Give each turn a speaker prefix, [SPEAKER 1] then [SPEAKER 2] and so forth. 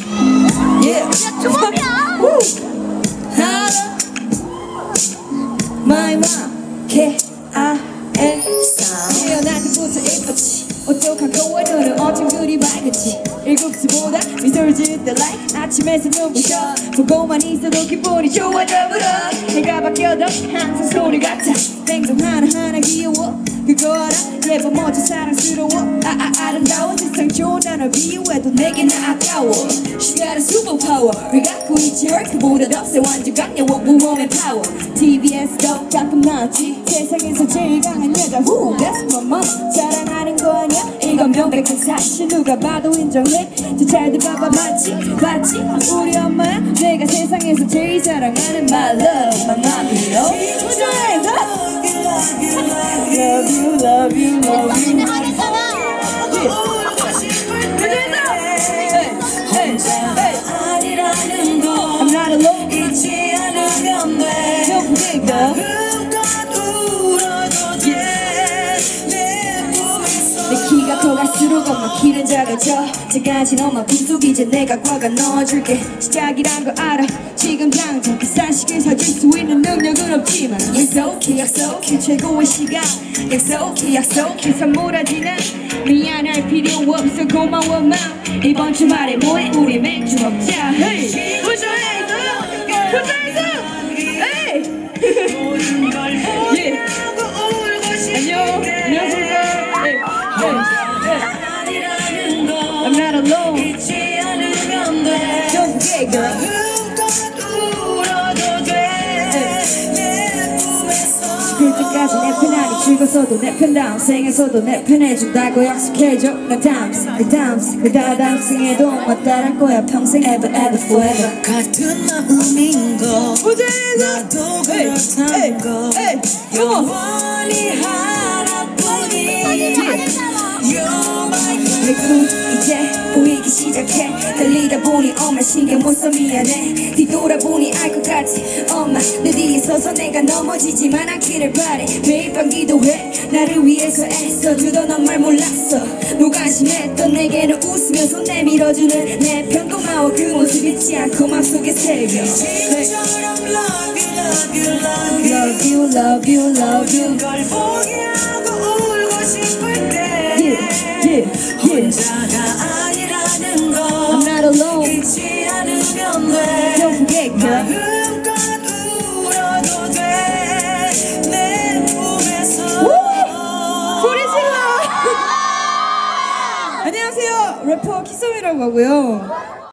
[SPEAKER 1] Yeah.
[SPEAKER 2] 조합이야.
[SPEAKER 1] 하나. My mom. K I L. 태어날 때부터 예뻤지. 어떡한 거야 너는 어쩜 그리 맑았지 일곱 수보다 미소를 짓다 like 아침에서 눈부셔 보고만 있어도 기분이 좋아 더불어 해가 바뀌어도 항상 소리 같아 행동 하나하나 귀여워 그거 알아 예뻐 멋져 사랑스러워 아, 아, 아름다워 세상 좋은 단어 비유해도 내게는 아까워. She got a superpower. 왜 갖고 있지 헐크보다 더세 완전 강력워 무몸의 파워 TVS도 가끔 나왔지. 세상에서 제일 강한 여자 Who? That's my mom. 자랑하는 거 아니야? 이건 명백한 사실. 누가 봐도 인정해. 저잘들 봐봐 맞지? 맞지? 우리 엄마야? 내가 세상에서 제일 사랑하는 my love my mommy oh
[SPEAKER 2] 아
[SPEAKER 1] 키는 작아져 작아진 엄마 붓속 이제 내가 과가 넣어줄게. 시작이란 거 알아? 지금 당장 비싼 시계 사줄 수 있는 능력은 없지만 약속해 약속해 최고의 시간. 약속해 약속해 선물하지 난 미안할 필요 없어. 고마워 마 이번 주말에 뭐해? 우리 맥주 먹자. Hey hands up. Hey. Yeah. 안녕. 안녕하세요 Hey. Hey. Hey Alone 죽을 때까지 내 편하니 죽어서도 내 편다운 생에서도 내 편해준다고 약속해줘. 난 다음 생, 그 생, 그 생에도 엄마 따랄 거야. 평생 ever ever forever.
[SPEAKER 3] 같은 마음인 거. 나도 그렇다는 거. 영원히 하
[SPEAKER 1] 보니 엄마 신경 못 써 미안해. 뒤돌아보니 알 것 같지. 엄마 내 뒤에 서서 내가 넘어지지만 않기를 바래. 매일 밤 기도해. 나를 위해서 애써 주던 넌말 몰랐어. 무관심했던 내게는 웃으며 손 내밀어주는 내 편. 고마워 그 모습 잊지 않고 맘속에 새겨.
[SPEAKER 3] 지금처럼 love you love you love you.
[SPEAKER 1] Love you love you love you.
[SPEAKER 3] 걸 포기하고 울고 싶을 때
[SPEAKER 1] yeah yeah yeah.
[SPEAKER 3] 혼자
[SPEAKER 1] alone
[SPEAKER 3] 잊지 않으면 돼
[SPEAKER 1] Don't 질러! 안녕하세요. 래퍼 키썸이라고 하고요.